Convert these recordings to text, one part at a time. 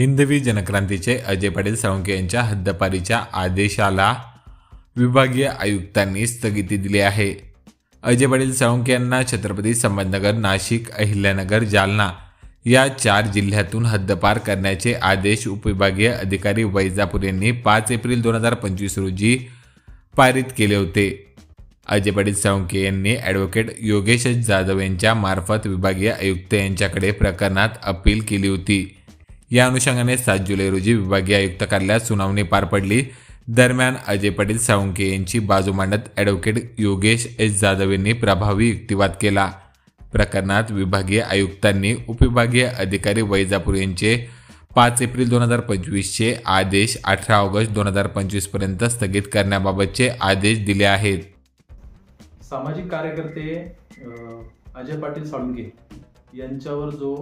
हिंदवी जनक्रांतीचे अजय पाटील साळुंके यांच्या हद्दपारीच्या आदेशाला विभागीय आयुक्तांनी स्थगिती दिली आहे. अजय पाटील साळुंके यांना छत्रपती संभाजीनगर नाशिक अहिल्यानगर जालना या चार जिल्ह्यातून हद्दपार करण्याचे आदेश उपविभागीय अधिकारी वैजापूर यांनी पाच एप्रिल दोन हजार पंचवीस रोजी पारित केले होते. अजय पाटील साळुंके यांनी ॲडव्होकेट योगेश जाधव यांच्या मार्फत विभागीय आयुक्त यांच्याकडे प्रकरणात अपील केली होती. या अनुषंगाने सात जुलै रोजी विभागीय आयुक्त कार्यालयात सुनावणी पार पडली. दरम्यान अजय पाटील साळुंके यांची बाजू मांडत ॲडव्होकेट योगेश एस जाधव यांनी प्रभावी युक्तिवाद केला. प्रकरणात विभागीय आयुक्तांनी उपविभागीय अधिकारी वैजापूर यांचे पाच एप्रिल दोन हजार पंचवीसचे आदेश अठरा ऑगस्ट दोन हजार पंचवीसपर्यंत स्थगित करण्याबाबतचे आदेश दिले आहेत. सामाजिक कार्यकर्ते अजय पाटील साळुंके यांच्यावर जो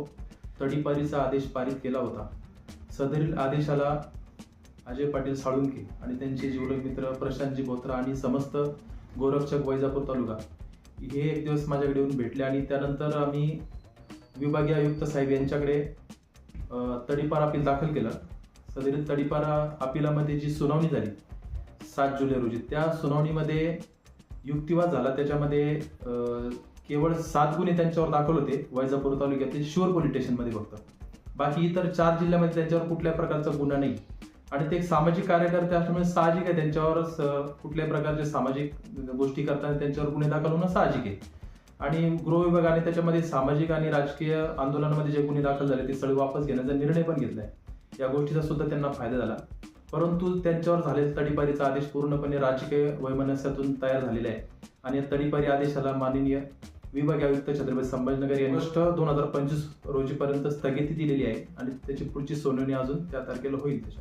तडीपारीचा आदेश पारित केला होता. सदरील आदेशाला अजय पाटील साळुंके आणि त्यांचे जीवलग मित्र प्रशांतजी बोत्रा आणि समस्त गोरक्षक वैजापूर तालुका हे एक दिवस माझ्याकडे येऊन भेटले आणि त्यानंतर आम्ही विभागीय आयुक्त साहेब यांच्याकडे तडीपार अपील दाखल केलं. सदरील तडीपारा अपिलामध्ये जी सुनावणी झाली सात जुलै रोजी त्या सुनावणीमध्ये युक्तिवाद झाला. त्याच्यामध्ये अं, केवळ सात गुन्हे त्यांच्यावर दाखल होते वैजापूर तालुक्यातील शिवर पोलीस स्टेशनमध्ये फक्त. बाकी इतर चार जिल्ह्यामध्ये त्यांच्यावर कुठल्या प्रकारचा गुन्हा नाही. आणि ते एक सामाजिक कार्यकर्ते असल्यामुळे साहजिक आहे त्यांच्यावर कुठल्याही प्रकारचे सामाजिक गोष्टी करताना त्यांच्यावर गुन्हे दाखल होणं साहजिक आहे. आणि गृह विभागाने त्याच्यामध्ये सामाजिक आणि राजकीय आंदोलनामध्ये जे गुन्हे दाखल झाले ते सगळे वापस घेण्याचा निर्णय पण घेतलाय. या गोष्टीचा सुद्धा त्यांना फायदा झाला. परंतु त्यांच्यावर झालेला तडीपारीचा आदेश पूर्णपणे राजकीय वैमनस्यातून तयार झालेला आहे. आणि या तडीपारी आदेशाला माननीय विभागीय आयुक्त छत्रपती संभाजीनगर यांनी ऑगस्ट दोन हजार पंचवीस रोजीपर्यंत स्थगिती दिलेली आहे आणि त्याची पुढची सोनवणी अजून त्या तारखेला होईल त्याच्या